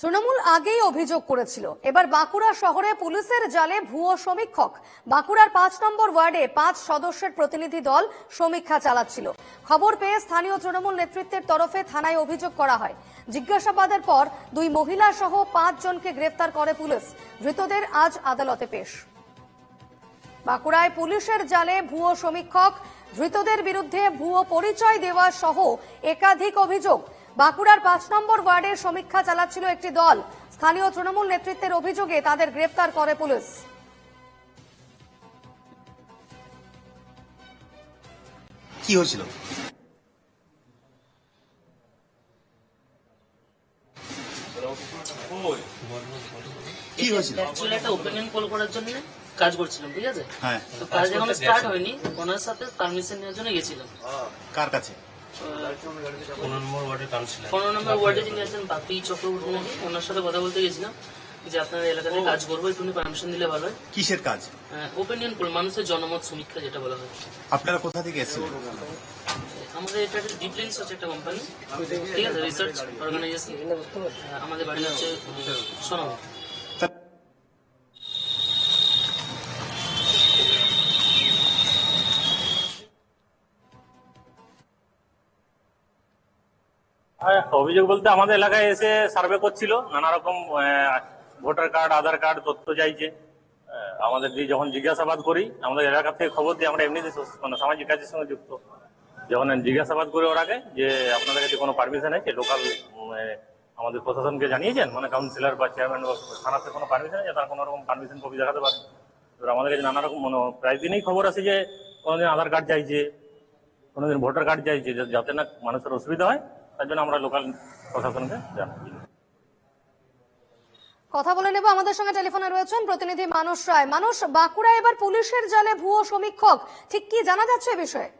তৃণমূল আগেই অভিযোগ করেছিল। এবার বাঁকুড়া শহরে পুলিশের জালে ভুয়ো সমীক্ষক। বাঁকুড়ার পাঁচ নম্বর ওয়ার্ডে পাঁচ সদস্যের প্রতিনিধি দল সমীক্ষা চালাচ্ছিল। খবর পেয়ে স্থানীয় তৃণমূল নেতৃত্বের তরফে থানায় অভিযোগ করা হয়। জিজ্ঞাসাবাদের পর দুই মহিলা সহ পাঁচ জনকে গ্রেফতার করে পুলিশ। ধৃতদের আজ আদালতে পেশ। বাঁকুড়ায় পুলিশের জালে ভুয়ো সমীক্ষক, ধৃতদের বিরুদ্ধে ভুয়ো পরিচয় দেওয়া সহ একাধিক অভিযোগ। বাঁকুড়ার পাঁচ নম্বর ওয়ার্ডের সমীক্ষা চালাচ্ছিল একটি দল। স্থানীয় তৃণমূল নেতৃত্বের অভিযোগে তাদের গ্রেফতার করে পুলিশ। কি হয়েছিল? কি হয়েছিল? অ্যাকচুয়ালি একটা ওপেনিং কল করার জন্য কাজ করছিলাম ঠিক আছে? হ্যাঁ। তো কাজ এখন স্টার্ট হয়নি ওনার সাথে পারমিশন নেওয়ার জন্য গেছিলাম। কার কাছে? পনেরো নম্বর ওয়ার্ডে যিনি আছেন বাপি চক্রবর্তী নাকি ওনার সাথে কথা বলতে গেছিলাম যে আপনার এলাকাতে কাজ করব একটু পারমিশন দিলে ভালো হয়। কিসের কাজ? ওপিনিয়ন পোল মানুষের জনমত সমীক্ষা যেটা বলা হয়। আপনারা কোথা থেকে এসেছিলেন? আমাদের এটা একটা ডিপ্লেন্স হচ্ছে একটা কোম্পানি ঠিক আছে রিসার্চ অর্গানাইজেশন আমাদের বাড়ি হচ্ছে সোনামা অভিযোগ বলতে আমাদের এলাকায় এসে সার্ভে করছিল। নানা রকম ভোটার কার্ড, আধার কার্ড, তথ্য চাইছে। আমাদের দিয়ে যখন জিজ্ঞাসাবাদ করি, আমাদের এলাকা থেকে খবর দিয়ে আমরা এমনিতে মানে সামাজিক কাজের সঙ্গে যুক্ত। যখন জিজ্ঞাসাবাদ করি ওর আগে, যে আপনাদের কাছে কোনো পারমিশন আছে? লোকাল আমাদের প্রশাসনকে জানিয়েছেন? মানে কাউন্সিলর বা চেয়ারম্যান বা থানাতে কোনো পারমিশন আছে? তার কোনো রকম পারমিশন কপি দেখাতে পারে এবার আমাদের কাছে নানা রকম মানে প্রায় দিনই খবর আছে যে কোনোদিন আধার কার্ড চাইছে, কোনোদিন ভোটার কার্ড চাইছে যাতে না মানুষের অসুবিধা হয়। তার জন্য আমরা লোকাল প্রশাসনকে জানাই কথা বলে নেব, আমাদের সঙ্গে টেলিফোনে রয়েছেন প্রতিনিধি মানুষ রায়। মানুষ বাঁকুড়া এবার পুলিশের জালে ভুয়ো সমীক্ষক। ঠিক কি জানা যাচ্ছে এ বিষয়ে?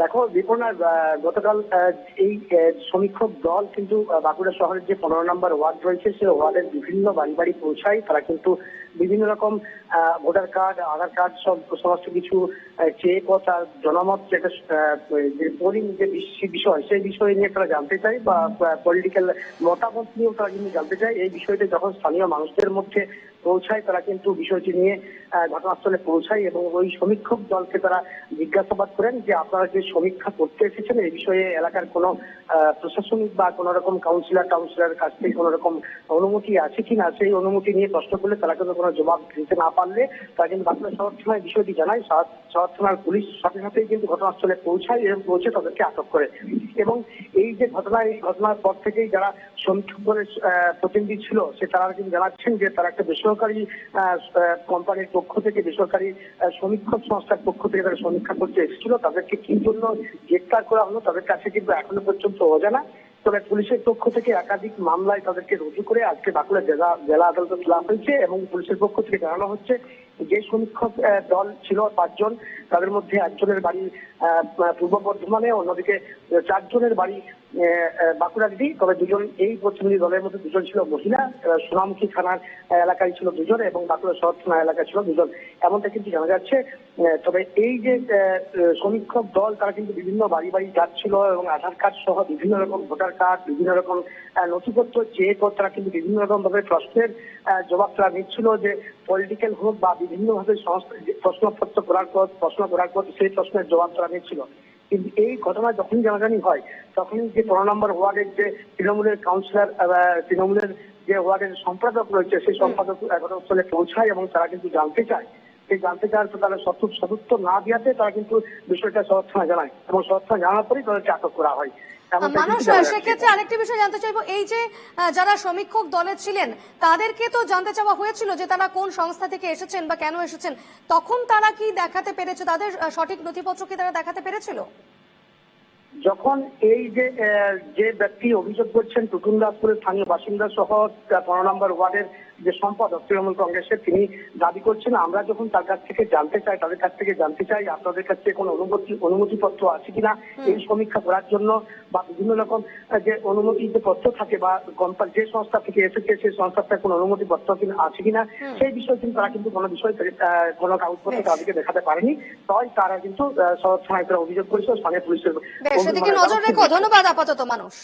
দেখো বিপণা গতকাল এই সমীক্ষক দল কিন্তু বাঁকুড়া শহরের যে পনেরো নম্বর ওয়ার্ড রয়েছে সেই ওয়ার্ডের বিভিন্ন বাড়ি বাড়ি পৌঁছায়। তারা কিন্তু বিভিন্ন রকম ভোটার কার্ড, আধার কার্ড সব সমস্ত কিছু ও তার জনমত, যেটা যে পোলিং যে বিষয়, সেই বিষয় নিয়ে তারা জানতে চায় বা পলিটিক্যাল মতামত নিয়েও তারা কিন্তু জানতে চায়। এই বিষয়টা যখন স্থানীয় মানুষদের মধ্যে পৌঁছায় তারা কিন্তু বিষয়টি নিয়ে ঘটনাস্থলে পৌঁছায় এবং ওই সমীক্ষক দলকে তারা জিজ্ঞাসাবাদ করেন যে আপনারা যে সমীক্ষা করতে এসেছেন এই বিষয়ে এলাকার কোনো প্রশাসনিক বা কোনো রকম কাউন্সিলর কাউন্সিলর কাছ থেকে কোনো রকম অনুমতি আছে কিনা সেই অনুমতি নিয়ে প্রশ্ন করলে তারা কিন্তু কোনো জবাব দিতে না পারলে তারা কিন্তু বাঁকুড়া শহর থানায় বিষয়টি জানায়। শহর থানার পুলিশ সাথে সাথেই কিন্তু ঘটনাস্থলে পৌঁছায় এবং পৌঁছে তাদেরকে আটক করে। এবং এই যে ঘটনা এই ঘটনার পর থেকেই যারা সমীক্ষক দলের আহ, প্রতিনিধি ছিল সে তারা কিন্তু জানাচ্ছেন যে তারা একটা বেসরকারি কোম্পানির পক্ষ থেকে, বেসরকারি সমীক্ষক সংস্থার পক্ষ থেকে তারা সমীক্ষা করতে এসেছিল। তাদেরকে কি জন্য গ্রেপ্তার করা হলো, তাদের কাছে কিন্তু এখনও পর্যন্ত অজানা। তবে পুলিশের পক্ষ থেকে একাধিক মামলায় তাদেরকে রুজু করে আজকে বাঁকুড়া জেলা জেলা আদালতে তোলা হয়েছে এবং পুলিশের পক্ষ থেকে জানানো হচ্ছে যে সমীক্ষক দল ছিল পাঁচজন, তাদের মধ্যে একজনের বাড়ি পূর্ব বর্ধমানে, অন্যদিকে চারজনের বাড়ি বাঁকুড়া দিদি তবে দুজন এই প্রতিনিধি দলের মধ্যে দুজন ছিল মহিলা সোনামুখী থানার এলাকায় ছিল দুজন এবং বাঁকুড়া শহর থানা এলাকায় ছিল দুজন। এমনটা কিন্তু জানা যাচ্ছে তবে এই যে সমীক্ষক দল, তারা কিন্তু বিভিন্ন বাড়ি বাড়ি যাচ্ছিল এবং আধার কার্ড সহ বিভিন্ন রকম ভোটার কার্ড বিভিন্ন রকম নথিপত্র চেক ও তারা কিন্তু বিভিন্ন রকম ভাবে প্রশ্নের জবাব তারা নিচ্ছিল যে পলিটিক্যাল হোক বা বিভিন্ন ভাবে প্রশ্নপত্র করার পর প্রশ্ন করার পর সেই প্রশ্নের জবাব তারা নিচ্ছিল। কিন্তু এই ঘটনা যখন জানাজানি হয় তখন যে পনেরো নম্বর ওয়ার্ডের যে তৃণমূলের কাউন্সিলর তৃণমূলের যে ওয়ার্ডের সম্পাদক রয়েছে সেই সম্পাদক ঘটনাস্থলে পৌঁছায় এবং তারা কিন্তু জানতে চায়। সেই জানতে চাওয়ার পর তারা সত্য সদুত্তর না দিয়াতে তারা কিন্তু বিষয়টা শহর থানা জানায় এবং শহর থানা জানার পরেই তাদেরকে আটক করা হয়। মানুষ। সেক্ষেত্রে আরেকটি বিষয় জানতে চাইব। এই যে যারা সমীক্ষক দলে ছিলেন তাদেরকে তো জানতে চাওয়া হয়েছিল যে তারা কোন সংস্থা থেকে এসেছেন বা কেন এসেছেন। তখন তারা কি দেখাতে পেরেছে? তাদের সঠিক নথিপত্র কি তারা দেখাতে পেরেছিল? যখন এই যে যে ব্যক্তি অভিযোগ করছেন টুটুন দাসপুরের স্থানীয় বাসিন্দা সহ পনেরো নম্বর ওয়ার্ডের যে সম্পাদক তৃণমূল কংগ্রেসের তিনি দাবি করছেন আমরা যখন তার কাছ থেকে জানতে চাই তাদের কাছ থেকে জানতে চাই আপনাদের কাছ কোনো অনুমতি অনুমতিপত্র আছে কিনা এই সমীক্ষা করার জন্য বা বিভিন্ন রকম যে অনুমতি যে পত্র থাকে বা কোম্পানি যে সংস্থা থেকে এসেছে সেই সংস্থার থেকে কোনো অনুমতিপত্র কিনা আছে কিনা সেই বিষয়ে কিন্তু তারা কিন্তু কোনো বিষয় কোনো কাগজপত্র তাদেরকে দেখাতে পারেনি। তাই তারা কিন্তু শহর থানায় অভিযোগ করেছে স্থানীয় পুলিশের নজর রেখো। ধন্যবাদ আপাতত মানুষ।